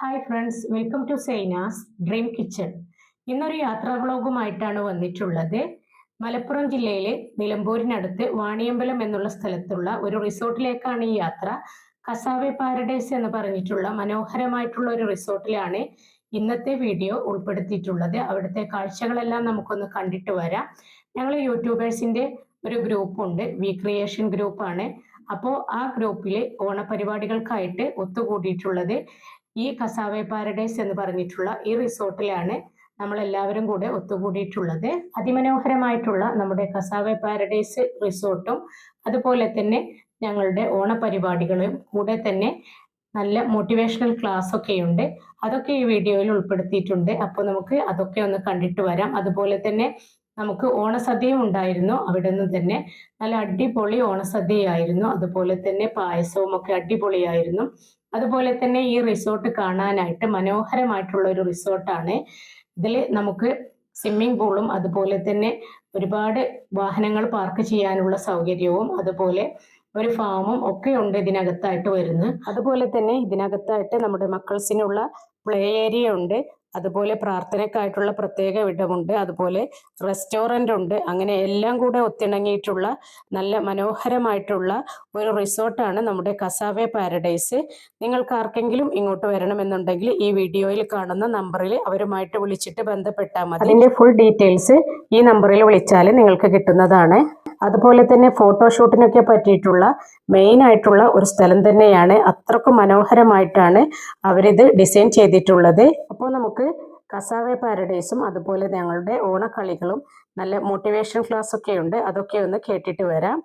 Hi friends welcome to Saina's dream kitchen ഇന്നൊരു യാത്രാ വ്ളോഗുമായിട്ടാണ് വന്നിട്ടുള്ളത്. മലപ്പുറം ജില്ലയിലെ നിലമ്പൂരിനടുത്ത് വാണിയമ്പലം എന്നുള്ള സ്ഥലത്തുള്ള ഒരു റിസോർട്ടിലേക്കാണ് ഈ യാത്ര. കസാവെ പാരഡൈസ് എന്ന് പറഞ്ഞിട്ടുള്ള മനോഹരമായിട്ടുള്ള ഒരു റിസോർട്ടിലാണ് ഇന്നത്തെ വീഡിയോ ഉൾപ്പെടുത്തിയിട്ടുള്ളത്. അവിടുത്തെ കാഴ്ചകളെല്ലാം നമുക്കൊന്ന് കണ്ടിട്ട് വരാം. ഞങ്ങൾ യൂട്യൂബേഴ്സിന്റെ ഒരു ഗ്രൂപ്പുണ്ട് വി ക്രിയേഷൻ ഗ്രൂപ്പാണ് അപ്പോൾ ആ ഗ്രൂപ്പിൽ ഓണപരിപാടികൾക്കായിട്ട് ഒത്തുകൂടിയിട്ടുള്ളത്. ഈ കസാവേ പാരഡൈസ് എന്ന് പറഞ്ഞിട്ടുള്ള ഈ റിസോർട്ടിലാണ് നമ്മൾ എല്ലാവരും കൂടെ ഒത്തുകൂടിയിട്ടുള്ളത്. അതിമനോഹരമായിട്ടുള്ള നമ്മുടെ കസാവേ പാരഡൈസ് റിസോർട്ടും അതുപോലെ തന്നെ ഞങ്ങളുടെ ഓണപരിപാടികളും കൂടെ തന്നെ നല്ല മോട്ടിവേഷണൽ ക്ലാസ് ഒക്കെ ഉണ്ട് അതൊക്കെ ഈ വീഡിയോയിൽ ഉൾപ്പെടുത്തിയിട്ടുണ്ട്. അപ്പോൾ നമുക്ക് അതൊക്കെ ഒന്ന് കണ്ടിട്ട് വരാം. അതുപോലെ തന്നെ നമുക്ക് ഓണസദ്യയും ഉണ്ടായിരുന്നു. അവിടെ നിന്ന് തന്നെ നല്ല അടിപൊളി ഓണസദ്യയായിരുന്നു. അതുപോലെ തന്നെ പായസവും ഒക്കെ അടിപൊളിയായിരുന്നു. അതുപോലെ തന്നെ ഈ റിസോർട്ട് കാണാനായിട്ട് മനോഹരമായിട്ടുള്ള ഒരു റിസോർട്ടാണ് ഇതിൽ നമുക്ക് സ്വിമ്മിംഗ് പൂളും അതുപോലെ തന്നെ ഒരുപാട് വാഹനങ്ങൾ പാർക്ക് ചെയ്യാനുള്ള സൗകര്യവും അതുപോലെ ഒരു ഫാമും ഒക്കെ ഉണ്ട് ഇതിനകത്തായിട്ട് വരുന്നത്. അതുപോലെ തന്നെ ഇതിനകത്തായിട്ട് നമ്മുടെ മക്കൾസിനുള്ള പ്ലേ ഏരിയ ഉണ്ട്. അതുപോലെ പ്രാർത്ഥനയ്ക്കായിട്ടുള്ള പ്രത്യേക ഇടമുണ്ട് അതുപോലെ റെസ്റ്റോറന്റ് ഉണ്ട് അങ്ങനെ എല്ലാം കൂടെ ഒത്തിണങ്ങിയിട്ടുള്ള നല്ല മനോഹരമായിട്ടുള്ള ഒരു റിസോർട്ടാണ് നമ്മുടെ കസാവെ പാരഡൈസ്. നിങ്ങൾക്ക് ആർക്കെങ്കിലും ഇങ്ങോട്ട് വരണമെന്നുണ്ടെങ്കിൽ ഈ വീഡിയോയിൽ കാണുന്ന നമ്പറിൽ അവരുമായിട്ട് വിളിച്ചിട്ട് ബന്ധപ്പെട്ടാൽ മതി. അതിന്റെ ഫുൾ ഡീറ്റെയിൽസ് ഈ നമ്പറിൽ വിളിച്ചാൽ നിങ്ങൾക്ക് കിട്ടുന്നതാണ്. അതുപോലെ തന്നെ ഫോട്ടോഷൂട്ടിനൊക്കെ പറ്റിയിട്ടുള്ള മെയിൻ ആയിട്ടുള്ള ഒരു സ്ഥലം തന്നെയാണ്. അത്രക്കും മനോഹരമായിട്ടാണ് അവരിത് ഡിസൈൻ ചെയ്തിട്ടുള്ളത്. അപ്പോൾ നമുക്ക് കസാവെ പാരഡൈസും അതുപോലെ ഞങ്ങളുടെ ഓണക്കളികളും നല്ല മോട്ടിവേഷൻ ക്ലാസ് ഒക്കെ ഉണ്ട്. അതൊക്കെ ഒന്ന് കേട്ടിട്ട് വരാം.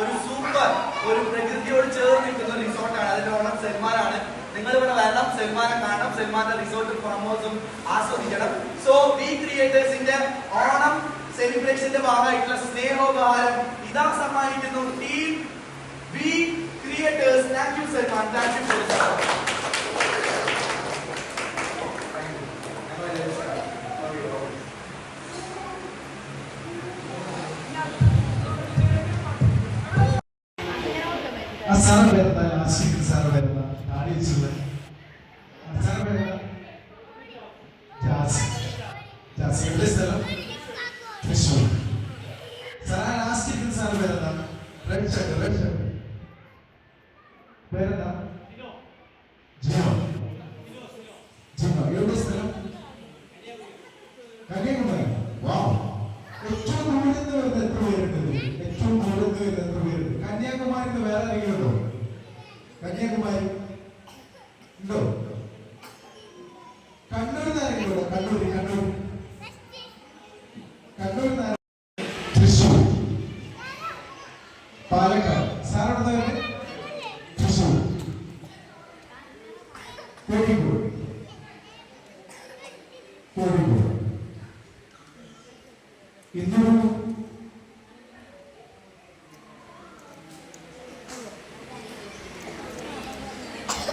ഒരു സൂപ്പർ ഒരു പ്രകൃതിയോട് ചേർന്ന് നിൽക്കുന്ന റിസോർട്ടാണ് അതിന്റെ ഓണർ സൽമാനാണ്. നിങ്ങൾ ഇവിടെ വരണം. സൽമാനെ കാണണം. സൽമാന്റെ റിസോർട്ട് ഹൗസും ആസ്വദിക്കണം. സോ വി ക്രിയേറ്റേഴ്സിന്റെ ഓണം സെലിബ്രേഷന്റെ ഭാഗമായിട്ടുള്ള സ്നേഹോപഹാരം ഇതാ സമ്മാനിക്കുന്നു. Team V creators thank you Salman. Thank you ആ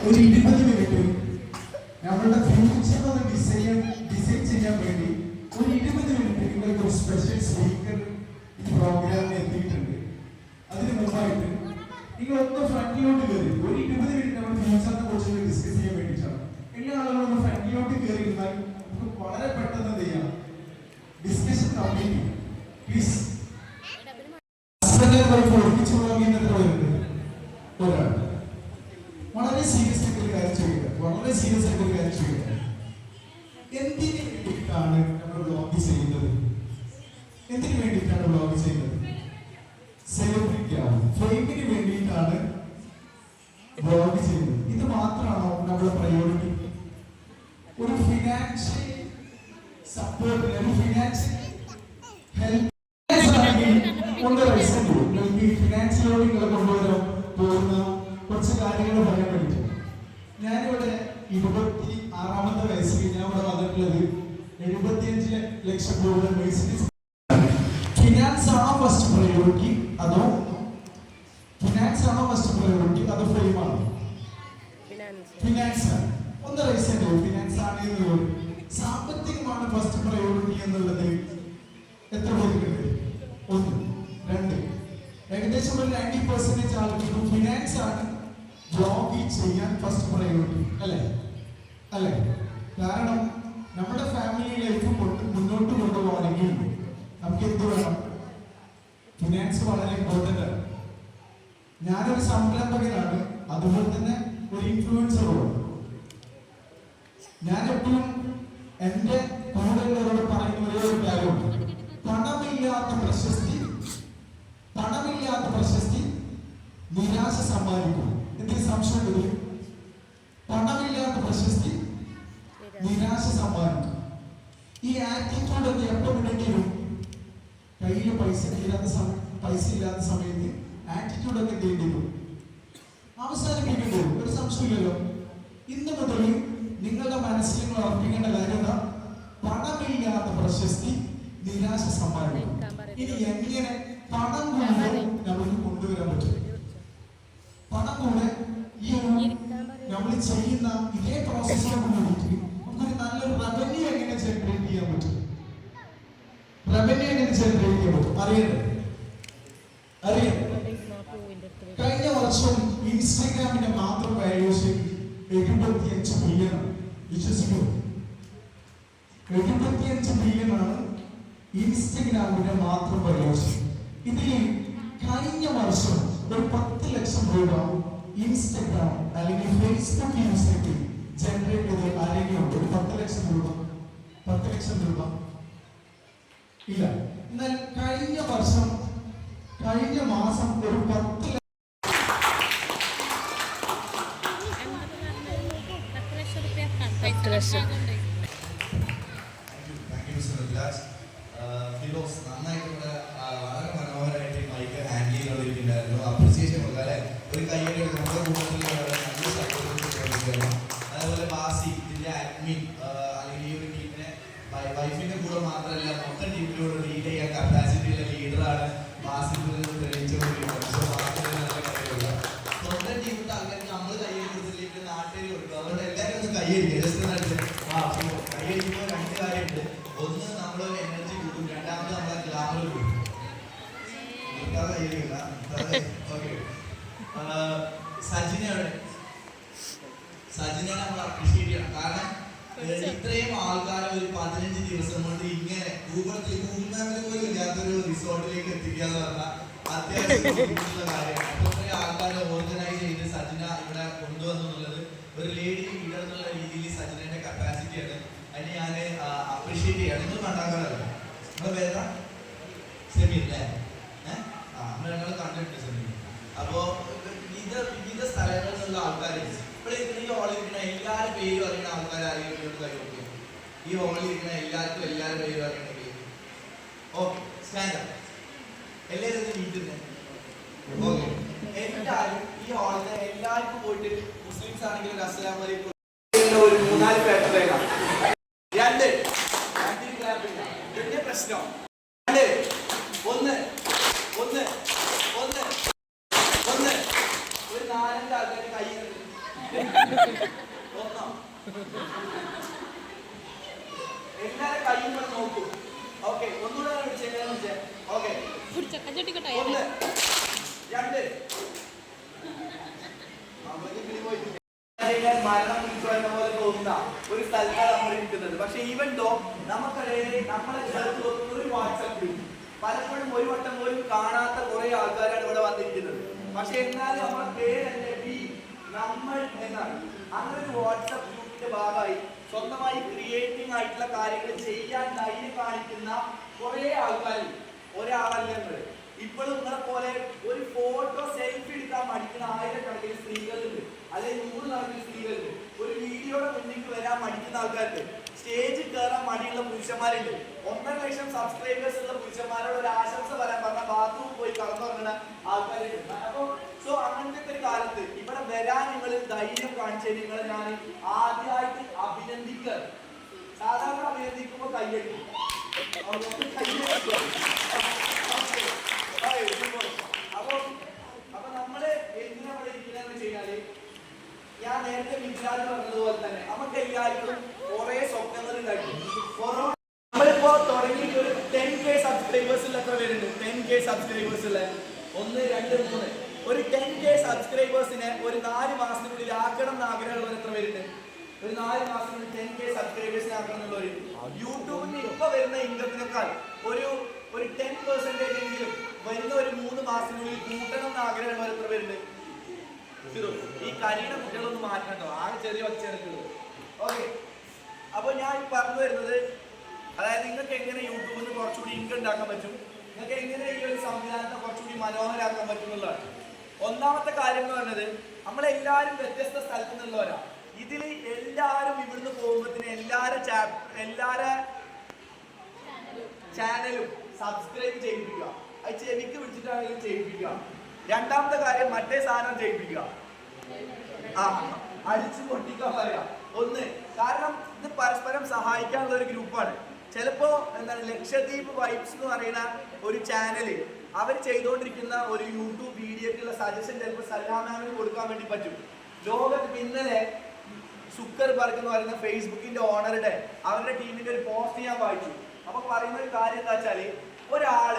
ഒരു ഇരുപത് മിനിറ്റ് നമ്മളുടെ ഫ്യൂച്ചർ ഒന്ന് ഡിസൈൻ ഡിസൈൻ ചെയ്യാൻ വേണ്ടി ഒരു ഇരുപത് മിനിറ്റ് നിങ്ങൾക്ക് ഒരു സ്പെഷ്യൽ സ്പീക്കർ ഈ പ്രോഗ്രാമിൽ എത്തിയിട്ടുണ്ട് അതിന് മുമ്പായിട്ട് നിങ്ങൾ ഒന്ന് ഫ്രണ്ടിലോട്ട് കയറി ഒരു ഇരുപത് മിനിറ്റ് നമ്മൾ ഫ്യൂച്ചറിനെ കുറിച്ച് ഡിസ്കസ് ചെയ്യാൻ വേണ്ടിയിട്ടാണ് എല്ലാ ആളുകളും ഒന്ന് ഫ്രണ്ടിലോട്ട് കയറി ഇരുന്നാൽ നമുക്ക് വളരെ പെട്ടെന്ന് എന്ത് ചെയ്യാം ഡിസ്കഷൻ കംപ്ലീറ്റ് ചെയ്യാം പ്ലീസ് ഹസ്ബൻഡ് വൈഫ് ഒരുമിച്ച് പോകുന്ന എത്ര പേരുണ്ട് ഒരാൾ വളരെ സീരിയസ് ആയിട്ട് ഒരു കാര്യം ചോദിക്കുക വളരെ സീരിയസ് ആയിട്ട് ഒരു കാര്യം ചോദിക്കുക എന്തിനു വേണ്ടിയിട്ടാണ് നമ്മൾ ബ്ലോഗ് ചെയ്യുന്നത് എന്തിനു വേണ്ടിയിട്ടാണ് ബ്ലോഗ് ചെയ്യുന്നത് സെലിബ്രിറ്റി ആവും ഫെയിമിന് വേണ്ടിയിട്ടാണ് ബ്ലോഗ് ചെയ്യുന്നത് ഇത് മാത്രമാണോ നമ്മുടെ പ്രയോറിറ്റി ഒരു ഫിനാൻഷ്യൽ സപ്പോർട്ട് ഒരു ഫിനാൻഷ്യൽ ഹെൽപ്പ് ഒന്ന് റൈസ് നിങ്ങൾക്ക് ഈ ഫിനാൻഷ്യലോട് നിങ്ങൾ കൊണ്ടുവരാൻ പോകുന്ന കുറച്ച് കാര്യങ്ങൾ പറയാൻ വേണ്ടിയിട്ട് ഞാനിവിടെ ഇരുപത്തി ആറാമത്തെ വയസ്സിൽ ഞാൻ ഇവിടെ വന്നിട്ടുള്ളത് എഴുപത്തിയഞ്ച് ലക്ഷം രൂപ മെഴ്സിഡീസ് ഫിനാൻസ് ആണോ ഫസ്റ്റ് പ്രയോറിറ്റി അതോ ഫിനാൻസ് ആണോ ഫസ്റ്റ് പ്രയോറിറ്റി അതോ ഫ്രെയിം ആണോ. ഫിനാൻസ് ഒന്ന് റൈസ് ചെയ്തു? ഫിനാൻസ് ആണ് എന്നുള്ളത് സാമ്പത്തികമാണ് ഫസ്റ്റ് പ്രയോറിറ്റി എന്നുള്ളത് എത്ര പേർക്കുണ്ട് ഒന്ന് രണ്ട്. ഏകദേശം ഒരു നയന്റി പെർസെന്റേജ് ആളുകൾക്ക് ഫിനാൻസ് ആണ് ബ്ലോഗ് ചെയ്യാൻ ഫസ്റ്റ് പ്രയോറിറ്റി അല്ലേ? അല്ലേ? കാരണം നമ്മുടെ ഫാമിലി ലൈഫ് മുന്നോട്ട് കൊണ്ടുപോകണമെങ്കിൽ നമുക്ക് എന്ത് വേണം? ഫിനാൻസ് വളരെ ഇമ്പോർട്ടന്റ് ആണ്. ഞാനൊരു സംരംഭകനാണ് അതുപോലെ തന്നെ ഒരു ഇൻഫ്ലുവൻസറുമാണ് ഞാൻ എപ്പോഴും എന്റെ കൂടെയുള്ളവരോട് പറയുന്ന ഒരേ ഒരു കാര്യമുണ്ട് പണമില്ലാത്ത പ്രശസ്തി പണമില്ലാത്ത പ്രശസ്തി നിരാശ സമ്മാനിക്കും എന്തെങ്കിലും സംശയം ഉണ്ടെങ്കിൽ പണമില്ലാത്ത പ്രശസ്തി നിരാശ സമ്മാനിക്കും ഈ ആറ്റിറ്റ്യൂഡ് ഒക്കെ എപ്പോഴെങ്കിലും കയ്യിൽ പൈസ ഇല്ലാത്ത സമയം പൈസ ഇല്ലാത്ത സമയത്ത് ആറ്റിറ്റ്യൂഡ് ഒക്കെ തേണ്ടി പോകും. വരും ഒരു സംശയമില്ലല്ലോ? ഇന്ന് മുതൽ നിങ്ങളുടെ മനസ്സിൽ നിങ്ങൾ ഉറപ്പിക്കേണ്ട കാര്യം പണമില്ലാത്ത പ്രശസ്തി നിരാശ സമ്മാനിക്കും ഇനി എങ്ങനെ പണം കൊണ്ട് നമുക്ക് കൊണ്ടുവരാൻ പറ്റും? പണം കൂടെ ഈ ഒരു നമ്മൾ ചെയ്യുന്ന ഇതേ പ്രോസസ്സിനെ കൊണ്ടുപോയിട്ട് നമുക്കൊരു നല്ലൊരു റവന്യൂ എങ്ങനെ ജനറേറ്റ് ചെയ്യാൻ പറ്റും ചെയ്യാൻ പറ്റും അറിയണ്ടേ അറിയണ്ടേ കഴിഞ്ഞ വർഷം ഇൻസ്റ്റഗ്രാമിന്റെ മാത്രം വാല്യൂസ് എഴുപത്തിയഞ്ച് ബില്യൺ വിശ്വസിക്കുന്നു എഴുപത്തിയഞ്ച് ബില്യൺ ആണ് ഇൻസ്റ്റഗ്രാമിന്റെ മാത്രം വാല്യൂസ് ഇതിൽ കഴിഞ്ഞ വർഷം ഒരു പത്ത് ലക്ഷം രൂപ ഇൻസ്റ്റഗ്രാം അല്ലെങ്കിൽ ഫേസ്ബുക്ക് യൂസ് ചെയ്ത് ജനറേറ്റ് ചെയ്ത് ആരെങ്കിലും ഒരു പത്ത് ലക്ഷം രൂപ ലക്ഷം രൂപ ഇല്ല. എന്നാൽ കഴിഞ്ഞ വർഷം കഴിഞ്ഞ മാസം ഒരു പത്ത് ലക്ഷം സജിനയുടെ സജിനെ നമ്മൾ അപ്രീഷിയേറ്റ് ചെയ്യണം. കാരണം ഇത്രയും ആൾക്കാരെ ഒരു പതിനഞ്ച് ദിവസം കൊണ്ട് ഇങ്ങനെ ഗൂഗിൾ മാപ്പിൽ പോലും ഇല്ലാത്തൊരു റിസോർട്ടിലേക്ക് എത്തിക്കുക എന്ന് പറഞ്ഞാൽ അത്യാവശ്യം കാര്യമാണ്. അപ്പോൾ ആൾക്കാരെ ഓർഗനൈസ് ചെയ്ത് സജിന ഇവിടെ കൊണ്ടുവന്നു എന്നുള്ളത് ഒരു ലേഡി ലീഡർ എന്നുള്ള രീതിയിൽ സജിനയുടെ കപ്പാസിറ്റിയാണ് അതിന് ഞാൻ അപ്രീഷിയേറ്റ് ചെയ്യണം. നിങ്ങൾ കണ്ടാക്കാറല്ലോ നിങ്ങൾ പേരാ സെമീർ അല്ലേ? ഞങ്ങൾ കണ്ടിട്ടുണ്ട് സെമീർ അപ്പോ വിവിധ വിവിധ സ്ഥലങ്ങളിൽ നിന്നുള്ള ആൾക്കാർ ഇരിക്കുന്ന ഈ ഹോളിൽ എല്ലാവരും പേരും അറിയുന്ന ആൾക്കാർ ആരെങ്കിലും ഓക്കെ ഈ ഹോളിൽ എല്ലാവർക്കും എല്ലാവരും പേരും അറിയണമെങ്കിൽ ഓക്കെ എല്ലാവരും വീട്ടിൽ ഓക്കെ എല്ലാവരും ഈ ഹോളിൽ എല്ലാവർക്കും പോയിട്ട് മുസ്ലിംസ് ആണെങ്കിലും അസ്സലാമു അലൈക്കും. ഒരു മൂന്നാൽ വേണം രണ്ട്. രണ്ടിന് പ്രശ്നം രണ്ട് ഒന്ന് ഒന്ന് ഒന്ന് ഒന്ന് ഒരു നാലഞ്ച് ആൾക്കാർ കൈ ഒന്നോ എല്ലാരും കൈയും കൂടെ നോക്കൂ ഓക്കെ ഒന്നുകൂടെ വിളിച്ചേ വിളിച്ചേ ഓക്കെ ഒന്ന് രണ്ട് അവർക്ക് കിളി പോയിട്ട് കഴിഞ്ഞാൽ മരണം വിളിച്ചു എന്ന പോലെ തോന്നുന്ന ഒരു സ്ഥലത്താണ് നമ്മൾ ഇരിക്കുന്നത് പക്ഷെ ഈവൻ ദോ നമുക്കിടയിൽ നമ്മളെ ചേർത്ത് വെക്കുന്ന ഒരു വാട്സപ്പ് ഗ്രൂപ്പ് പലപ്പോഴും ഒരു വട്ടം പോലും കാണാത്ത കുറെ ആൾക്കാരാണ് ഇവിടെ വന്നിരിക്കുന്നത് പക്ഷെ എന്നാലും നമ്മുടെ പേരല്ലേ ബി നമ്മൾ എന്നാണ് അങ്ങനെ ഒരു വാട്സപ്പ് ഗ്രൂപ്പിന്റെ ഭാഗമായി സ്വന്തമായി ക്രിയേറ്റിംഗ് ആയിട്ടുള്ള കാര്യങ്ങൾ ചെയ്യാൻ ധൈര്യം കാണിക്കുന്ന കുറെ ആൾക്കാർ ഒരാളല്ല ഇപ്പോഴും നിങ്ങളെ പോലെ ഒരു ഫോട്ടോ സെൽഫി എടുക്കാൻ മടിക്കുന്ന ആയിരക്കണക്കിന് സ്ത്രീകളുണ്ട്. അല്ലെങ്കിൽ നൂറുകണക്കിന് സ്ത്രീകളുണ്ട്. ഒരു വീഡിയോയുടെ മുന്നിലേക്ക് വരാൻ മടിക്കുന്ന ആൾക്കാരുണ്ട്. സ്റ്റേജിൽ കയറാൻ മടിയുള്ള പുരുഷന്മാരുണ്ട്. ഒന്നര ലക്ഷം സബ്സ്ക്രൈബേഴ്സ് ഉള്ള പുരുഷന്മാരോട് ഒരു ആശംസ വരാൻ പറഞ്ഞ ബാത്റൂം പോയി കടന്നു തുടങ്ങുന്ന ആൾക്കാരുണ്ട്. അപ്പൊ സോ അങ്ങനത്തെ ഒരു കാലത്ത് ഇവിടെ വരാൻ നിങ്ങൾ ധൈര്യം കാണിച്ചത് നിങ്ങൾ ഞാൻ ആദ്യമായിട്ട് അഭിനന്ദിക്കുക സാധാരണ അഭിനന്ദിക്കുമ്പോൾ കയ്യടിക്കും അപ്പൊ അപ്പൊ നമ്മൾ എന്തിനാ ഇവിടെ ഇരിക്കുന്നതെന്ന് വെച്ച് ഞാൻ നേരത്തെ മിഥുനാജ് പറഞ്ഞതുപോലെ തന്നെ നമുക്ക് എല്ലാവർക്കും കുറെ സ്വപ്നങ്ങൾ ഉണ്ടായിരുന്നു കൊറോണ നമ്മളിപ്പോ തുടങ്ങിയിട്ട് ഒരു ടെൻ കെ സബ്സ്ക്രൈബേഴ്സിൽ എത്ര പേരുണ്ട്? ടെൻ കെ സബ്സ്ക്രൈബേഴ്സിൽ ഒന്ന് രണ്ട് മൂന്ന്. ഒരു ടെൻ കെ സബ്സ്ക്രൈബേഴ്സിനെ ഒരു നാല് മാസത്തിനുള്ളിൽ ആക്കണം എന്ന് ആഗ്രഹമുള്ളവർ എത്ര പേരുണ്ട്? ഒരു നാല് മാസത്തിനുള്ളിൽ ടെൻ കെ സബ്സ്ക്രൈബേഴ്സിനെ ആക്കണം എന്നുള്ളവർ. യൂട്യൂബിന് ഇപ്പൊ വരുന്ന ഇൻകത്തിനേക്കാൾ ഒരു ഒരു ടെൻ പെർസെന്റേജ് എങ്കിലും വരുന്ന ഒരു മൂന്ന് മാസത്തിനുള്ളിൽ കൂട്ടണം എന്ന് ആഗ്രഹമുള്ളവർ എത്ര പേരുണ്ട്? ഈ കരിയുടെ കുട്ടികളൊന്നും മാറ്റണ്ടോ. ആ ചെറിയ ഒച്ചയെടുക്കുന്നത് ഓക്കെ. അപ്പൊ ഞാൻ പറഞ്ഞു വരുന്നത് അതായത് നിങ്ങൾക്ക് എങ്ങനെ യൂട്യൂബിൽ നിന്ന് കുറച്ചുകൂടി ഇൻകം ഉണ്ടാക്കാൻ പറ്റും? നിങ്ങൾക്ക് എങ്ങനെ ഈ ഒരു സംവിധാനത്തെ കുറച്ചുകൂടി മനോഹരമാക്കാൻ പറ്റും എന്നുള്ളതാണ്. ഒന്നാമത്തെ കാര്യം എന്ന് പറഞ്ഞത് നമ്മളെല്ലാവരും വ്യത്യസ്ത സ്ഥലത്തു നിന്നുള്ളവരാ ഇതിൽ എല്ലാവരും ഇവിടുന്ന് പോകുമ്പോഴത്തേന് എല്ലാവരും എല്ലാരെ ചാനലും സബ്സ്ക്രൈബ് ചെയ്യിപ്പിക്കുക. അത് ചെവിക്ക് വിളിച്ചിട്ടാണെങ്കിലും ചെയ്യിപ്പിക്കുക. രണ്ടാമത്തെ കാര്യം മറ്റേ സാധനം ചെയ്യിപ്പിക്കുക. ആ അടിച്ചു പൊട്ടിക്കാൻ പറയാ. ഒന്ന് കാരണം ഇത് പരസ്പരം സഹായിക്കാനുള്ള ഒരു ഗ്രൂപ്പാണ്. ചിലപ്പോ എന്താണ് ലക്ഷദ്വീപ് വൈബ്സ് എന്ന് പറയുന്ന ഒരു ചാനൽ അവർ ചെയ്തുകൊണ്ടിരിക്കുന്ന ഒരു യൂട്യൂബ് വീഡിയോക്കുള്ള സജഷൻ ചിലപ്പോൾ സല്ലാമാമിന് കൊടുക്കാൻ വേണ്ടി പറ്റും. ലോകത്ത് ഇന്നലെ സുക്കർ ബർഗ് എന്ന് പറയുന്ന ഫേസ്ബുക്കിന്റെ ഓണറുടെ അവരുടെ ടീമിന്റെ ഒരു പോസ്റ്റ് ഞാൻ വായിച്ചു. അപ്പൊ പറയുന്ന ഒരു കാര്യം എന്താ വെച്ചാൽ ഒരാൾ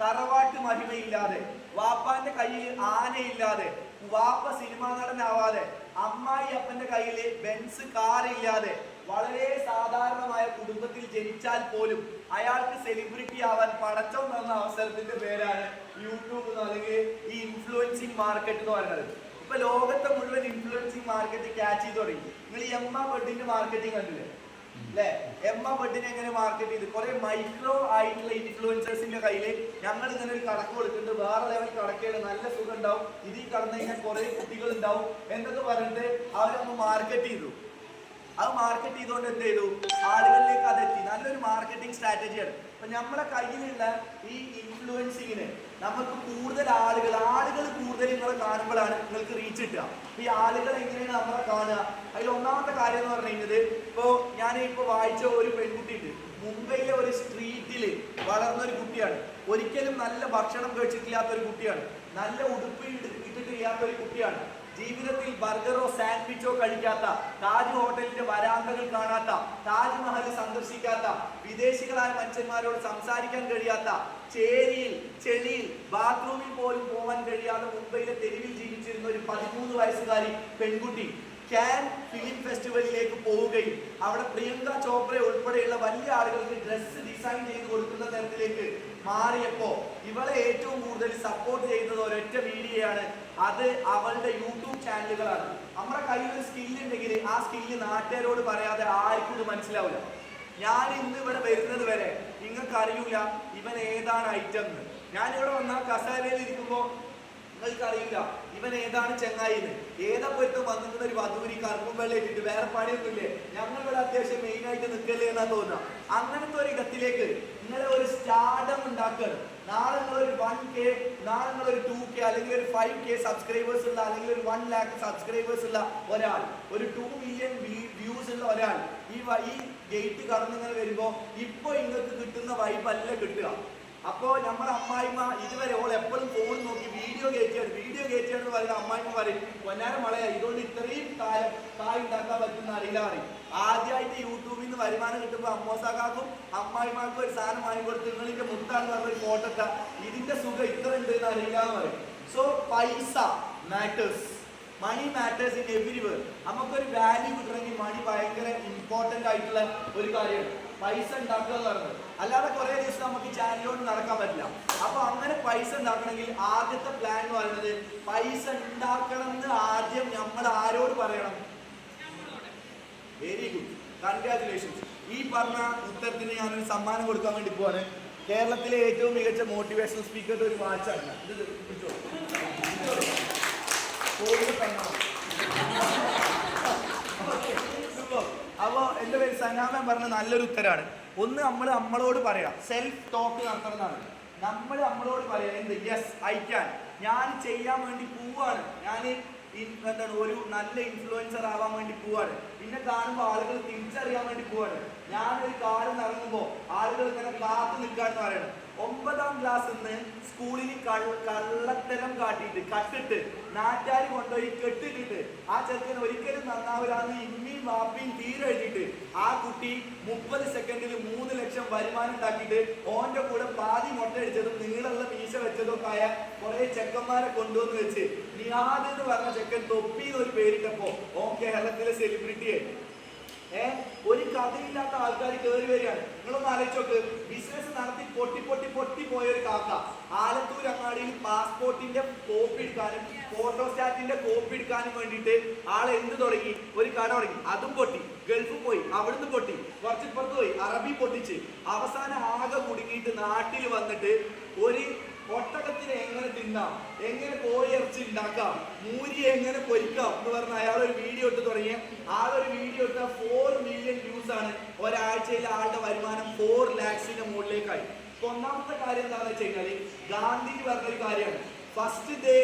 തറവാട്ട് മഹിമയില്ലാതെ വാപ്പാന്റെ കയ്യിൽ ആനയില്ലാതെ വാപ്പ സിനിമാ നടനാവാതെ അമ്മായി അപ്പന്റെ കയ്യിൽ ബെൻസ് കാർ ഇല്ലാതെ വളരെ സാധാരണമായ കുടുംബത്തിൽ ജനിച്ചാൽ പോലും അയാൾക്ക് സെലിബ്രിറ്റി ആവാൻ പടച്ചം തന്ന അവസരത്തിന്റെ പേരാണ് യൂട്യൂബ് എന്ന് അല്ലെങ്കിൽ ഈ ഇൻഫ്ലുവൻസിങ് മാർക്കറ്റ് എന്ന് പറയുന്നത്. ഇപ്പൊ ലോകത്തെ മുഴുവൻ ഇൻഫ്ലുവൻസിങ് മാർക്കറ്റ് ക്യാച്ച് ചെയ്ത് തുടങ്ങി. നിങ്ങൾ ഈ എമ്മ ബെഡിന്റെ മാർക്കറ്റിംഗ് കണ്ടില്ലേ? അല്ലെ? എമ്മ ബെഡിനെ എങ്ങനെ മാർക്കറ്റ് ചെയ്ത്? കുറെ മൈക്രോ ആയിട്ടുള്ള ഇൻഫ്ലുവൻസേഴ്സിന്റെ കയ്യിൽ ഞങ്ങൾ ഇങ്ങനെ ഒരു കടക്ക് കൊടുക്കുന്നുണ്ട്. വേറെ ലെവൽ കടക്കയാണ് നല്ല സുഖം ഉണ്ടാവും. ഇതിൽ കടന്നു കഴിഞ്ഞാൽ കുറെ കുട്ടികൾ ഉണ്ടാവും എന്നൊക്കെ പറഞ്ഞിട്ട് അവരൊന്ന് മാർക്കറ്റ് ചെയ്തു. അത് മാർക്കറ്റ് ചെയ്തുകൊണ്ട് എന്ത് ചെയ്തു? ആളുകളിലേക്ക് അതെത്തി നല്ലൊരു മാർക്കറ്റിംഗ് സ്ട്രാറ്റജിയാണ് അപ്പൊ നമ്മളെ കയ്യിലുള്ള ഈ ഇൻഫ്ലുവൻസിങ്ങിന് നമുക്ക് കൂടുതൽ ആളുകൾ ആളുകൾ കൂടുതൽ നിങ്ങളെ കാണുമ്പോഴാണ് നിങ്ങൾക്ക് റീച്ച് കിട്ടുക. ഈ ആളുകൾ എങ്ങനെയാണ് നമ്മളെ കാണുക? അതിൽ ഒന്നാമത്തെ കാര്യം എന്ന് പറഞ്ഞു കഴിഞ്ഞത് ഇപ്പോ ഞാൻ ഇപ്പൊ വായിച്ച ഒരു പെൺകുട്ടി ഉണ്ട് മുംബൈയിലെ ഒരു സ്ട്രീറ്റിൽ വളർന്ന ഒരു കുട്ടിയാണ്. ഒരിക്കലും നല്ല ഭക്ഷണം കഴിച്ചിട്ടില്ലാത്ത ഒരു കുട്ടിയാണ്. നല്ല ഉടുപ്പ് ഇട്ട് ഇട്ടിട്ടില്ലാത്ത ഒരു കുട്ടിയാണ്. ജീവിതത്തിൽ ബർഗറോ സാൻഡ്വിച്ചോ കഴിക്കാത്ത താജ് ഹോട്ടലിന്റെ വരാന്തകൾ കാണാത്ത താജ്മഹൽ സന്ദർശിക്കാത്ത വിദേശികളായ മനുഷ്യന്മാരോട് സംസാരിക്കാൻ കഴിയാത്ത ചേരിയിൽ ചെളിയിൽ ബാത്റൂമിൽ പോലും പോകാൻ കഴിയാതെ മുംബൈയിലെ തെരുവിൽ ജീവിച്ചിരുന്ന ഒരു പതിമൂന്ന് വയസ്സുകാരി പെൺകുട്ടി ക്യാൻ ഫിലിം ഫെസ്റ്റിവലിലേക്ക് പോവുകയും അവിടെ പ്രിയങ്ക ചോപ്ര ഉൾപ്പെടെയുള്ള വലിയ ആളുകൾക്ക് ഡ്രസ്സ് ഡിസൈൻ ചെയ്ത് കൊടുക്കുന്ന തരത്തിലേക്ക് മാറിയപ്പോ ഇവളെ ഏറ്റവും കൂടുതൽ സപ്പോർട്ട് ചെയ്യുന്നത് ഒരൊറ്റ വീഡിയോയാണ് അത് അവളുടെ യൂട്യൂബ് ചാനലുകളാണ്. നമ്മുടെ കയ്യിൽ ഒരു സ്കില്ല് ഉണ്ടെങ്കിൽ ആ സ്കില്ല് നാട്ടുകാരോട് പറയാതെ ആർക്കും ഇത് മനസ്സിലാവില്ല. ഞാൻ ഇന്ന് ഇവിടെ വരുന്നത് വരെ നിങ്ങൾക്ക് അറിയില്ല ഇവൻ ഏതാണ് ഐറ്റം എന്ന്. ഞാൻ ഇവിടെ വന്ന കസേരയിൽ ഇരിക്കുമ്പോൾ നിങ്ങൾക്ക് അറിയില്ല ഇവൻ ഏതാണ് ചെങ്ങായിന്ന് ഏതാ പൊരുത്തം വന്നിട്ടുള്ള ഒരു വധൂരി കറുപ്പും വെള്ളം ഇട്ടിട്ട് വേറെ പണിയൊന്നുമില്ലേ? ഞങ്ങൾ ഇവിടെ അത്യാവശ്യം മെയിൻ ആയിട്ട് നിൽക്കല്ലേ എന്നാ തോന്നുക. അങ്ങനത്തെ ഒരു ഇടത്തിലേക്ക് നിങ്ങളെ ഒരു സ്റ്റാർഡം ഉണ്ടാക്കുകയാണ്. നാളെ നിങ്ങൾ ഒരു വൺ കെ നാളെ നിങ്ങൾ ഒരു ടു കെ അല്ലെങ്കിൽ ഒരു ഫൈവ് കെ സബ്സ്ക്രൈബേഴ്സ് ഉള്ള അല്ലെങ്കിൽ ഒരു വൺ ലാക്ക് സബ്സ്ക്രൈബേഴ്സ് ഉള്ള ഒരാൾ ഒരു ടു മില്യൺ വ്യൂസ് ഉള്ള ഒരാൾ ഈ ഈ ഗേറ്റ് കടന്നിങ്ങനെ വരുമ്പോ ഇപ്പൊ നിങ്ങൾക്ക് കിട്ടുന്ന വൈബ് അല്ല കിട്ടുക. അപ്പോ നമ്മുടെ അമ്മായിമ്മ ഇതുവരെ ഓൾ എപ്പോഴും ഫോൺ നോക്കി വീഡിയോ കയറ്റിയാണ് വീഡിയോ കയറ്റിയാണ് പറയുന്ന അമ്മായിമ്മ പറയും പൊന്നാരം മളയാ ഇതുകൊണ്ട് ഇത്രയും കാലം കായ് ഉണ്ടാക്കാൻ പറ്റുന്ന അറിയില്ല ആദ്യമായിട്ട് യൂട്യൂബിൽ നിന്ന് വരുമാനം കിട്ടുമ്പോൾ അമ്മോസാക്കാക്കും അമ്മായിമാർക്കും ഒരു സാധനം വാങ്ങിക്കൊടുത്ത് നിങ്ങളിന്റെ മുത്താന്ന് പറഞ്ഞ ഫോട്ടോ ഇട്ട ഇതിന്റെ സുഖം ഇത്ര ഉണ്ട് എന്ന് അറിയില്ല എന്ന് പറയും. സോ പൈസ matters money matters in everywhere നമുക്കൊരു വാല്യൂ കിട്ടണമെങ്കിൽ മണി ഭയങ്കര ഇമ്പോർട്ടന്റ് ആയിട്ടുള്ള ഒരു കാര്യമാണ്. പൈസ ഉണ്ടാക്കുക എന്ന് പറയുന്നത്. അല്ലാതെ കുറേ ദിവസം നമുക്ക് ചാനലിലോട്ട് നടക്കാൻ പറ്റില്ല അപ്പൊ അങ്ങനെ പൈസ ഉണ്ടാക്കണമെങ്കിൽ ആദ്യത്തെ പ്ലാൻ എന്ന് പറയുന്നത് പൈസ ഉണ്ടാക്കണം എന്ന് ആദ്യം നമ്മൾ ആരോട് പറയണം വെരി ഗുഡ് കൺഗ്രാറ്റുലേഷൻസ് ഈ പറഞ്ഞ ഉത്തരത്തിന് ഞാനൊരു സമ്മാനം കൊടുക്കാൻ വേണ്ടി പോവാണ് കേരളത്തിലെ ഏറ്റവും മികച്ച മോട്ടിവേഷണൽ സ്പീക്കറുടെ ഒരു വാച്ചാണ് ഇത് പിടിച്ചോ. പിടിച്ചോ. കോവിഡ് തന്നോ. Okay, super. അപ്പോ എന്റെ പേര് സനാമൻ പറഞ്ഞ നല്ലൊരു ഉത്തരാണ് ഒന്ന് നമ്മൾ നമ്മളോട് പറയാം. സെൽഫ് ടോക്ക് നടത്തണമെന്നാണ്. നമ്മൾ നമ്മളോട് പറയാം എന്ത്? യെസ് ഐ ക്യാൻ ഞാൻ ചെയ്യാൻ വേണ്ടി പോവാണ്. ഞാൻ എന്താണ് ഒരു നല്ല ഇൻഫ്ലുവൻസർ ആവാൻ വേണ്ടി പോവാണ്. പിന്നെ കാണുമ്പോൾ ആളുകൾ തിരിച്ചറിയാൻ വേണ്ടി പോവാണ്. ഞാനൊരു കാറിൽ ഇറങ്ങുമ്പോൾ ആളുകൾ ഇങ്ങനെ കാത്തു നിൽക്കാന്ന് പറയണം. ഒമ്പതാം ക്ലാസ് നിന്ന് സ്കൂളിൽ കള്ള കള്ളത്തരം കാട്ടിയിട്ട് കട്ടിട്ട് നാറ്റാരി കൊണ്ടുപോയി കെട്ടിട്ടിട്ട് ആ ചെറുക്കൻ ഒരിക്കലും നന്നാവരാന്ന് ഇമ്മിയും വാപ്പിയും തീരെ എഴുതിയിട്ട് ആ കുട്ടി മുപ്പത് സെക്കൻഡിൽ മൂന്ന് ലക്ഷം വരുമാനം ഉണ്ടാക്കിയിട്ട് ഓന്റെ കൂടെ പാതി മുട്ട അടിച്ചതും നീളമുള്ള മീശ വെച്ചതും ഒക്കെ ആയ കുറെ ചെക്കന്മാരെ കൊണ്ടുവന്ന് വെച്ച്. നിയാദ് എന്ന് പറഞ്ഞ ചെക്കൻ തൊപ്പി ഒരു പേരിട്ടപ്പോ ഓൻ കേരളത്തിലെ ഏ? ഒരു കഥയില്ലാത്ത ആൾക്കാർ കയറി വരികയാണ്. നിങ്ങളൊന്ന് ആലോചിച്ചോക്ക് ബിസിനസ് നടത്തി പൊട്ടി പൊട്ടി പൊട്ടി പോയ ഒരു കാക്ക. ആലത്തൂർ അങ്ങാടിയിൽ പാസ്പോർട്ടിന്റെ കോപ്പി എടുക്കാനും ഫോട്ടോസ്റ്റാറ്റിന്റെ കോപ്പി എടുക്കാനും വേണ്ടിയിട്ട് ആൾ എന്ത് തുടങ്ങി? ഒരു കട തുടങ്ങി. അതും പൊട്ടി. ഗൾഫ് പോയി. അവിടുന്ന് പൊട്ടി. കുറച്ചിപ്പുറത്ത് പോയി. അറബി പൊട്ടിച്ച്. അവസാനം ആകെ കുടുങ്ങിയിട്ട് നാട്ടിൽ വന്നിട്ട് ഒരു ഒട്ടകത്തിനെ എങ്ങനെ തിന്നാം? എങ്ങനെ കോഴിയിറച്ചി ഉണ്ടാക്കാം? മൂരിയെ എങ്ങനെ പൊരിക്കാം എന്ന് പറഞ്ഞ അയാൾ ഒരു വീഡിയോ ഇട്ട് തുടങ്ങിയ. ആ ഒരു വീഡിയോ ഇട്ട ഫോർ മില്യൺ വ്യൂസ് ആണ്. ഒരാഴ്ചയിൽ ആളുടെ വരുമാനം ഫോർ ലാക്സിന്റെ മുകളിലേക്കായി. ഒന്നാമത്തെ കാര്യം എന്താണെന്ന് വെച്ച് കഴിഞ്ഞാൽ ഗാന്ധി പറഞ്ഞൊരു കാര്യമാണ്. ഫസ്റ്റ് ഡേ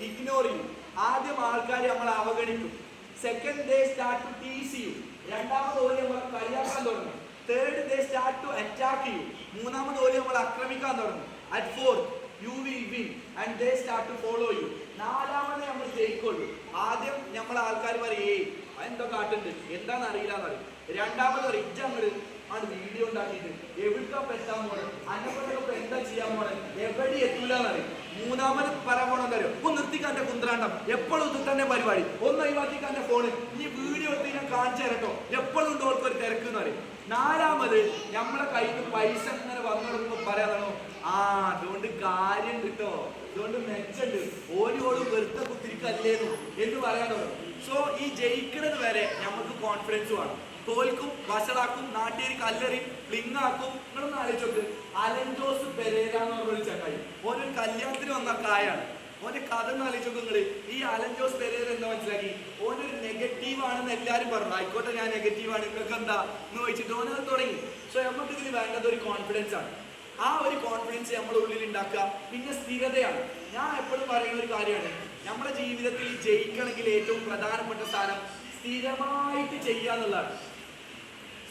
ഇഗ്നോർ ചെയ്യും. ആദ്യം ആൾക്കാർ നമ്മൾ അവഗണിക്കും. Second day start to tease ചെയ്യും. രണ്ടാമത് ഓരോ നമ്മൾ കളിയാക്കാൻ തുടങ്ങും. Third day start to attack ചെയ്യും. മൂന്നാമത് ഓരോ നമ്മൾ ആക്രമിക്കാൻ തുടങ്ങും. At fourth you will win and they start to follow you നാലാമത് നമ്മൾ ജയിക്കുള്ളൂ. ആദ്യം നമ്മൾ ആൾക്കാർ പറയും ഏയ് എന്തോ കാട്ടുണ്ട് എന്താണെന്ന് അറിയില്ല എന്ന് പറയും. രണ്ടാമത് പറയും ഇജ്ജ് അങ്ങോട്ട് ആണ് വീഡിയോ ഉണ്ടാക്കിയിട്ട് എവിടെ പെട്ടാൻ പോണെ അന്നപ്പെട്ടൊക്കെ എന്താ ചെയ്യാൻ പോണെ എവിടെ എത്തൂല എന്ന് അറിയും മൂന്നാമത് പറയാൻ പോണെന്ന് അറിയോ? ഒന്ന് നിർത്തിക്കാന്റെ കുന്ത്രാണ്ടം. എപ്പോഴും തന്നെ പരിപാടി. ഒന്ന് ഒഴിവാക്കിക്കാന്റെ ഫോണ് ഇനി വീഡിയോ എടുത്ത് ഞാൻ കാണിച്ചു തരട്ടോ എപ്പോഴും ഉണ്ട് ഓർക്ക് ഒരു തിരക്ക് എന്ന് പറയും. നാലാമത് നമ്മുടെ കയ്യിൽ നിന്ന് പൈസ ഇങ്ങനെ വന്നെടുക്കുമ്പോ പറയാതാണോ ആ അതുകൊണ്ട് കാര്യം കിട്ടോ? അതുകൊണ്ട് മെച്ചുണ്ട്. ഓരോട് വെറുതെ കുത്തിരിക്കല്ലേന്നു എന്ന് തുടങ്ങും സോ ഈ ജയിക്കുന്നത് വരെ നമുക്ക് കോൺഫിഡൻസ് വേണം. തോൽക്കും വഷളാക്കും നാട്ടുകാർ കല്ലെറിയും ആക്കും നിങ്ങളൊന്ന് ആലോചിച്ചോക്ക് അലൻജോസ് പെരേരാന്ന് പെരേര എന്ന് പറഞ്ഞ ഒരു ചക്കായി ഓരോ കല്യാണത്തിന് വന്ന കായാണ്. ഓന്റെ കഥ ഒന്ന് ആലോചിച്ചോക്ക് നിങ്ങൾ. ഈ അലൻജോസ് പെരേര എന്താ മനസ്സിലാക്കി? ഓനൊരു നെഗറ്റീവ് ആണെന്ന് എല്ലാരും പറഞ്ഞു. ആയിക്കോട്ടെ ഞാൻ നെഗറ്റീവ് ആണ്. നിങ്ങൾക്ക് എന്താ എന്ന് ചോദിച്ചിട്ട് ഓനത് തുടങ്ങി. സോ നമുക്ക് ഇതിൽ വേണ്ടത് ഒരു കോൺഫിഡൻസ് ആണ്. ആ ഒരു കോൺഫിഡൻസ് നമ്മുടെ ഉള്ളിൽ ഉണ്ടാക്കുക പിന്നെ സ്ഥിരതയാണ്. ഞാൻ എപ്പോഴും പറയുന്ന ഒരു കാര്യമാണ്. നമ്മുടെ ജീവിതത്തിൽ ജയിക്കണമെങ്കിൽ ഏറ്റവും പ്രധാനപ്പെട്ട സ്ഥാനം സ്ഥിരമായിട്ട് ചെയ്യുക എന്നുള്ളതാണ്.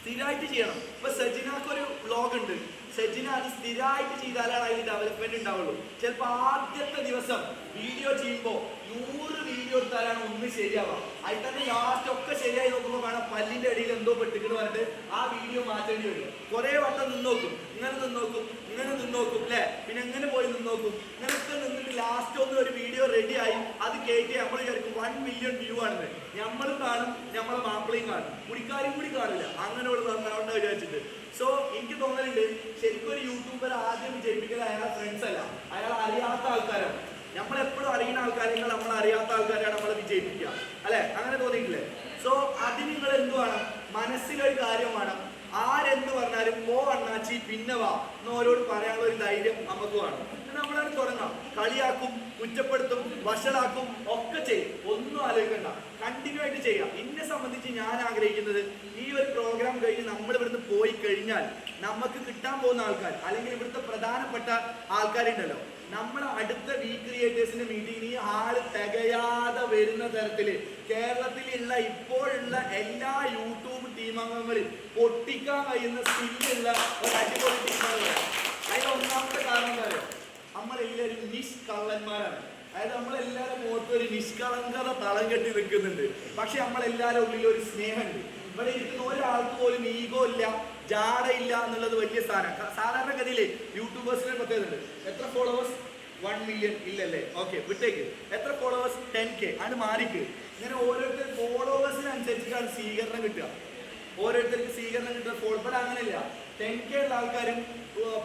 സ്ഥിരമായിട്ട് ചെയ്യണം. ഇപ്പൊ സജിനാക്ക് ഒരു വ്ലോഗ് ഉണ്ട്. സജിന അത് സ്ഥിരമായിട്ട് ചെയ്താലാണ് അതിൽ ഡെവലപ്മെന്റ് ഉണ്ടാവുള്ളൂ. ചിലപ്പോൾ ആദ്യത്തെ ദിവസം വീഡിയോ ചെയ്യുമ്പോൾ നൂറ് വീഡിയോ എടുത്താലാണ് ഒന്ന് ശരിയാവുക. അതിൽ തന്നെ ലാസ്റ്റ് ഒക്കെ ശരിയായി നോക്കുമ്പോൾ കാണാം പല്ലിന്റെ അടിയിൽ എന്തോ പെട്ടിക്കണ് പറഞ്ഞിട്ട് ആ വീഡിയോ മാറ്റേണ്ടി വരും. കുറെ വട്ടം നിന്ന് നോക്കും ഇങ്ങനെ നിന്ന് നോക്കും ഇങ്ങനെ നിന്ന് നോക്കും അല്ലേ? പിന്നെ എങ്ങനെ പോയി നിന്ന് നോക്കും ഇങ്ങനൊക്കെ നിന്നിട്ട് ലാസ്റ്റ് ഒന്ന് ഒരു വീഡിയോ റെഡി ആയി. അത് കയറ്റി നമ്മൾ വിചാരിക്കും വൺ മില്യൺ വ്യൂ ആണെന്ന്. നമ്മൾ കാണും നമ്മളെ മാപ്പിളയും കാണും. കുടിക്കാരും കൂടി കാണില്ല. അങ്ങനെ ഒരു നന്നാവണ്ട വിചാരിച്ചിട്ട്. സോ എനിക്ക് തോന്നലുണ്ട് ശരിക്കും ഒരു യൂട്യൂബർ ആദ്യം വിജയിപ്പിക്കുന്നത് അയാളെ ഫ്രണ്ട്സ് അല്ല. അയാൾ അറിയാത്ത ആൾക്കാരാണ്. നമ്മൾ എപ്പോഴും അറിയുന്ന ആൾക്കാരെങ്കിൽ നമ്മൾ അറിയാത്ത ആൾക്കാരെയാണ് നമ്മളെ വിജയിപ്പിക്കുക. അല്ലെ? അങ്ങനെ തോന്നിയിട്ടില്ലേ? സോ അതിന് നിങ്ങൾ എന്ത് വേണം മനസ്സിലൊരു കാര്യമാണ്. ആരെന്ന് പറഞ്ഞാലും പോ അണ്ണാച്ചി പിന്നെ വാ. എന്ന് ഓരോട് പറയാനുള്ള ഒരു ധൈര്യം നമുക്ക് വേണം. നമ്മളത് തുടങ്ങാം. കളിയാക്കും കുറ്റപ്പെടുത്തും വഷളാക്കും ഒക്കെ ചെയ്യും. ഒന്നും ആലോചിക്കണ്ട. കണ്ടിന്യൂ ആയിട്ട് ചെയ്യാം. എന്നെ സംബന്ധിച്ച് ഞാൻ ആഗ്രഹിക്കുന്നത് ഈ ഒരു പ്രോഗ്രാം കഴിഞ്ഞ് നമ്മൾ ഇവിടുന്ന് പോയി കഴിഞ്ഞാൽ നമുക്ക് കിട്ടാൻ പോകുന്ന ആൾക്കാർ അല്ലെങ്കിൽ ഇവിടുത്തെ പ്രധാനപ്പെട്ട ആൾക്കാരുണ്ടല്ലോ നമ്മളെ അടുത്ത വി ക്രിയേറ്റേഴ്സിന്റെ മീറ്റിംഗിന് ഈ ആൾ തികയാതെ വരുന്ന തരത്തിൽ കേരളത്തിലുള്ള ഇപ്പോഴുള്ള എല്ലാ യൂട്യൂബ് ടീം അംഗങ്ങളിൽ പൊട്ടിക്കാൻ കഴിയുന്ന സ്കില്ലുള്ള ഒരു അടിപൊളി ടീമാണ് അതിന്റെ ഒന്നാമത്തെ കാരണം നമ്മളെല്ലാവരും നിഷ്കള്ളന്മാരാണ് അതായത് നമ്മളെല്ലാവരും മുഖത്ത് ഒരു നിഷ്കളങ്കത തളം കെട്ടി നിൽക്കുന്നുണ്ട്. പക്ഷെ നമ്മളെല്ലാവരും ഉള്ളിൽ ഒരു സ്നേഹമുണ്ട്. ഇവിടെ ഇരിക്കുന്ന ഒരാൾക്ക് പോലും ഈഗോ ഇല്ല. ജാടയില്ല എന്നുള്ളത് വലിയ സ്ഥാനം സാധാരണഗതിയിൽ യൂട്യൂബേഴ്സിന് പ്രത്യേകത ഉണ്ട് എത്ര ഫോളോവേഴ്സ് വൺ മില്യൺ ഇല്ലല്ലേ? ഓക്കെ വിട്ടേക്ക്. എത്ര ഫോളോവേഴ്സ് ടെൻ കെ ആണ് മാറിക്ക്. ഇങ്ങനെ ഓരോരുത്തർ ഫോളോവേഴ്സിനനുസരിച്ചിട്ടാണ് സ്വീകരണം കിട്ടുക. ഓരോരുത്തർക്ക് സ്വീകരണം കിട്ടുന്ന ഫോൾബഡ് അങ്ങനെയല്ല. ടെൻ കെ ഉള്ള ആൾക്കാരും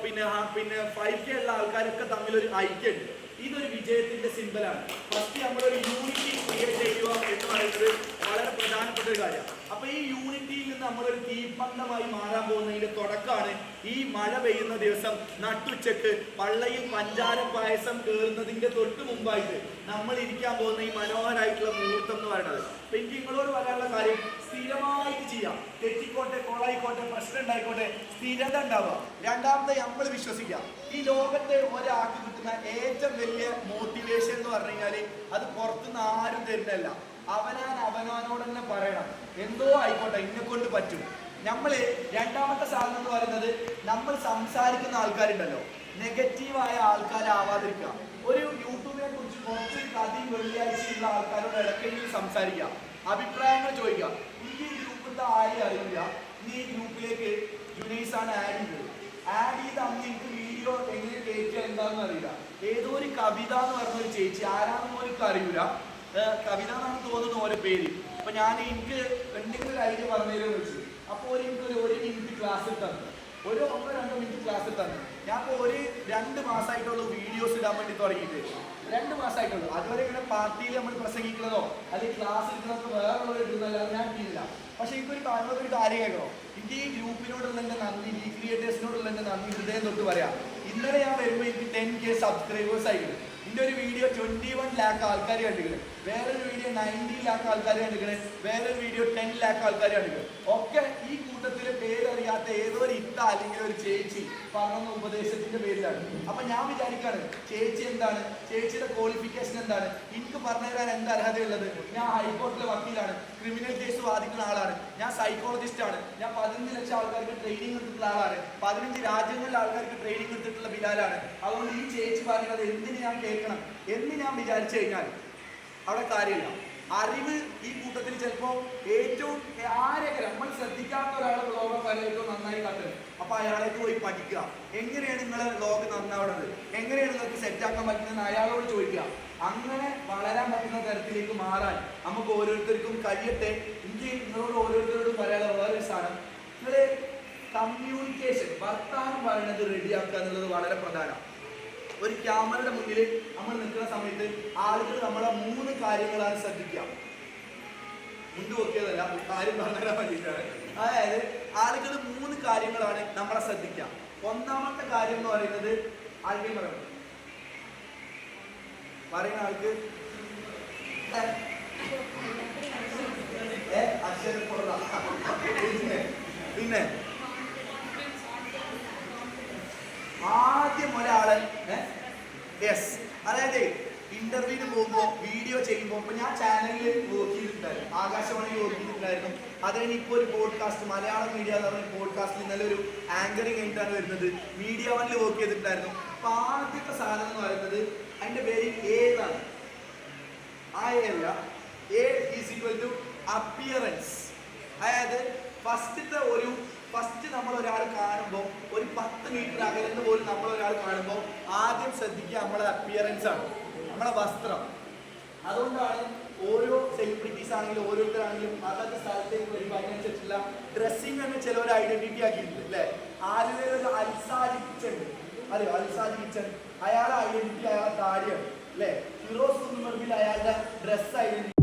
പിന്നെ പിന്നെ ഫൈവ് കെ ഉള്ള ആൾക്കാരൊക്കെ തമ്മിൽ ഒരു ഐക്യമുണ്ട്. ഇതൊരു വിജയത്തിന്റെ സിമ്പലാണ് ഫസ്റ്റ് നമ്മളൊരു യൂണിറ്റി ക്രിയേറ്റ് ചെയ്യുക എന്ന് പറയുന്നത് വളരെ പ്രധാനപ്പെട്ട ഒരു കാര്യമാണ് അപ്പൊ ഈ യൂണിറ്റിയിൽ നിന്ന് നമ്മളൊരു തീപ്പന്തമായി മാറാൻ പോകുന്നതിന്റെ തുടക്കമാണ് ഈ മഴ പെയ്യുന്ന ദിവസം നട്ടുച്ചക്ക് പള്ളയും പഞ്ചാര പായസം കയറുന്നതിന്റെ തൊട്ട് മുമ്പായിട്ട് നമ്മൾ ഇരിക്കാൻ പോകുന്ന ഈ മനോഹരമായിട്ടുള്ള മുഹൂർത്തം എന്ന് പറയുന്നത്. അപ്പൊ എനിക്ക് നിങ്ങളോട് പറയാനുള്ള കാര്യം സ്ഥിരമായിട്ട് ചെയ്യാം. തെറ്റിക്കോട്ടെ കോളായിക്കോട്ടെ പ്രശ്നം ഉണ്ടായിക്കോട്ടെ സ്ഥിരത ഉണ്ടാവുക. രണ്ടാമത്തെ നമ്മൾ വിശ്വസിക്കാം. ഈ ലോകത്തെ ഒരാൾക്ക് കിട്ടുന്ന ഏറ്റവും വലിയ മോട്ടിവേഷൻ എന്ന് പറഞ്ഞു കഴിഞ്ഞാൽ അത് പുറത്തുനിന്ന് ആരും തരുന്നതല്ല. അവനാൻ അവനവനോട് തന്നെ പറയണം. എന്തോ ആയിക്കോട്ടെ ഇന്നെ കൊണ്ട് പറ്റും. നമ്മൾ രണ്ടാമത്തെ സാധനം എന്ന് പറയുന്നത് നമ്മൾ സംസാരിക്കുന്ന ആൾക്കാരുണ്ടല്ലോ. നെഗറ്റീവായ ആൾക്കാരാവാതിരിക്കുക ഒരു യൂട്യൂബിനെ കുറിച്ച് കുറച്ച് കഥയും വെള്ളിയാഴ്ചയുള്ള ആൾക്കാരോട് ഇടയ്ക്കെങ്കിലും സംസാരിക്കുക. അഭിപ്രായങ്ങൾ ചോദിക്കുക. എനിക്ക് ഈ ഗ്രൂപ്പിന്റെ ആരെയും അറിയില്ല. നീ ഈ ഗ്രൂപ്പിലേക്ക് ജുനൈസാണ് ആഡ് ചെയ്തത്. ആഡ് ചെയ്ത് അന്ന് എനിക്ക് വീഡിയോ എങ്ങനെ കേൾക്കുക എന്താണെന്ന് അറിയില്ല. ഏതോ ഒരു കവിത എന്ന് പറഞ്ഞ ഒരു ചേച്ചി ആരാണെന്ന് എനിക്ക് അറിയില്ല കവിത എന്നാണ് തോന്നുന്നു ഓരോ പേര്. അപ്പൊ ഞാൻ എനിക്ക് എന്തെങ്കിലും ഒരു ഐഡിയ പറഞ്ഞതിനെ വെച്ച് അപ്പോൾ ഒരു എനിക്ക് ഒരു ഒരു മിനിറ്റ് ക്ലാസ് തന്നു ഒരു ഒന്നോ രണ്ടോ മിനിറ്റ് ക്ലാസ് തന്നു ഞാൻ ഇപ്പോൾ ഒരു രണ്ട് മാസമായിട്ടുള്ള വീഡിയോസ് ഇടാൻ വേണ്ടി തുടങ്ങിയിട്ട്. രണ്ട് മാസമായിട്ടുള്ളൂ അതുവരെ ഇങ്ങനെ പാർട്ടിയിൽ നമ്മൾ പ്രസംഗിക്കുന്നതോ അല്ലെങ്കിൽ ക്ലാസ് എടുക്കുന്നതൊക്കെ വേറെ ഇടുന്നതല്ലാതെ ഞാൻ ഇട്ടില്ല പക്ഷെ കാണുന്ന ഒരു കാര്യം കേൾക്കണോ? എനിക്ക് ഈ ഗ്രൂപ്പിനോടുള്ള എന്റെ നന്ദി ഈ ക്രിയേറ്റേഴ്സിനോടുള്ള എന്റെ നന്ദി ഹൃദയം തൊട്ട് പറയാം. ഇന്നലെ ഞാൻ വരുമ്പോൾ എനിക്ക് ടെൻ കെ സബ്സ്ക്രൈബേഴ്സ് ആയിരുന്നു ഇതിന്റെ ഒരു വീഡിയോ ട്വന്റി വൺ ലാക്ക് ആൾക്കാർ കണ്ടിരിക്കുന്നത് വേറൊരു വീഡിയോ നയന്റി ലാക്ക് ആൾക്കാർ കണ്ടിരിക്കുന്നത് വേറൊരു വീഡിയോ ടെൻ ലാക്ക് ആൾക്കാർ കണ്ടിരിക്കുന്നത് ഒക്കെ ഈ കൂട്ടത്തിൽ പേരറിയാത്ത ഏതോ ഒരു ഇത്ത അല്ലെങ്കിൽ ഒരു ചേച്ചി പറഞ്ഞ ഉപദേശത്തിന്റെ പേരിലാണ്. അപ്പൊ ഞാൻ വിചാരിക്കാണ് ചേച്ചി എന്താണ്? ചേച്ചിയുടെ ക്വാളിഫിക്കേഷൻ എന്താണ്? എനിക്ക് പറഞ്ഞു തരാൻ എന്ത് അർഹതയുള്ളത്? ഞാൻ ഹൈക്കോടതിയിലെ വക്കീലാണ്. ക്രിമിനൽ കേസ് വാദിക്കുന്ന ആളാണ്. ഞാൻ സൈക്കോളജിസ്റ്റ് ആണ്. ഞാൻ പതിനഞ്ച് ലക്ഷം ആൾക്കാർക്ക് ട്രെയിനിങ് എടുത്തിട്ടുള്ള ആളാണ്. പതിനഞ്ച് രാജ്യങ്ങളിലെ ആൾക്കാർക്ക് ട്രെയിനിങ് എടുത്തിട്ടുള്ള ബിലാലാണ്. അതുകൊണ്ട് ഈ ചേച്ചി പറയുന്നത് എന്തിന് ഞാൻ കേൾക്കണം? എന്ന് ഞാൻ വിചാരിച്ചു കഴിഞ്ഞാൽ അവിടെ കാര്യമില്ല. അറിവ് ഈ കൂട്ടത്തിൽ ചിലപ്പോൾ ഏറ്റവും ആരെയൊക്കെ നമ്മൾ ശ്രദ്ധിക്കാത്ത ഒരാളെ ലോകം വരെ ഏറ്റവും നന്നായി കണ്ടത് അപ്പൊ അയാളേക്ക് പോയി പഠിക്കുക. എങ്ങനെയാണ് നിങ്ങളെ ലോകം നന്നാവുന്നത് എങ്ങനെയാണ് നിങ്ങൾക്ക് സെറ്റാക്കാൻ പറ്റുന്നത് അയാളോട് ചോദിക്കുക. അങ്ങനെ വളരാൻ പറ്റുന്ന തരത്തിലേക്ക് മാറാൻ നമുക്ക് ഓരോരുത്തർക്കും കഴിയട്ടെ. എനിക്ക് നിങ്ങളോട് ഓരോരുത്തരോടും പറയാനുള്ള വേറൊരു സാധനം നിങ്ങളെ കമ്മ്യൂണിക്കേഷൻ വർത്താനം പറയുന്നത് റെഡിയാക്കുക എന്നുള്ളത് വളരെ പ്രധാനമാണ് ഒരു ക്യാമറയുടെ മുന്നിൽ നമ്മൾ നിൽക്കുന്ന സമയത്ത് ആളുകൾ നമ്മളെ മൂന്ന് കാര്യങ്ങളാണ് ശ്രദ്ധിക്കുക. മുണ്ട് നോക്കിയതല്ല കാര്യം പറഞ്ഞാൽ വേണ്ടിയിട്ടാണ്. അതായത് ആളുകൾ മൂന്ന് കാര്യങ്ങളാണ് നമ്മളെ ശ്രദ്ധിക്കുക. ഒന്നാമത്തെ കാര്യം എന്ന് പറയുന്നത് ആൾക്കാർ പറയണം പറയുന്ന ആൾക്ക്. പിന്നെ ആദ്യം ഒരാളെ യെസ് അതായത് ഇന്റർവ്യൂവിന് പോകുമ്പോൾ വീഡിയോ ചെയ്യുമ്പോൾ ഇപ്പൊ ഞാൻ ചാനലിൽ വർക്ക് ആകാശവാണി വർക്ക് അത് കഴിഞ്ഞ് ഇപ്പോൾ ഒരു പോഡ്കാസ്റ്റ് മലയാളം മീഡിയ എന്ന് പറഞ്ഞ പോഡ്കാസ്റ്റിൽ ഇന്നലെ ഒരു ആങ്കറിങ് ആയിട്ടാണ് വരുന്നത്. മീഡിയ വണ്ണിൽ വർക്ക് ചെയ്തിട്ടുണ്ടായിരുന്നു. അപ്പൊ ആദ്യത്തെ സാധനം എന്ന് പറയുന്നത് അതിന്റെ പേര് ഏതാണ്? ആ അല്ല. A is equal to appearance അതായത് ഫസ്റ്റത്തെ ഒരു ഫസ്റ്റ് നമ്മൾ ഒരാൾ കാണുമ്പോൾ ഒരു പത്ത് മീറ്റർ അകലെന്ന് പോലും നമ്മൾ ഒരാൾ കാണുമ്പോൾ ആദ്യം ശ്രദ്ധിക്കുക നമ്മളെ അപ്പിയറൻസ് ആണ്. നമ്മളെ വസ്ത്രം. അതുകൊണ്ടാണ് ഓരോ സെലിബ്രിറ്റീസ് ആണെങ്കിലും ഓരോരുത്തരാണെങ്കിലും അതാത് സ്ഥലത്തേക്ക് വരുമ്പോൾ അതിനനുസരിച്ചുള്ള ഡ്രസ്സിങ് തന്നെ ചിലവർ ഐഡന്റിറ്റി ആക്കിയിട്ടുണ്ട് അല്ലേ? ആലുവയിൽ ഒരു അൽസാജി കിച്ചൺ അറിയോ അൽസാജി കിച്ചൺ അയാളെ ഐഡന്റിറ്റി അയാളെ താടിയാണ് അല്ലേ? ഫിറോസ് കുന്നുമർബിൽ അയാളുടെ ഡ്രസ് ഐഡന്റിറ്റി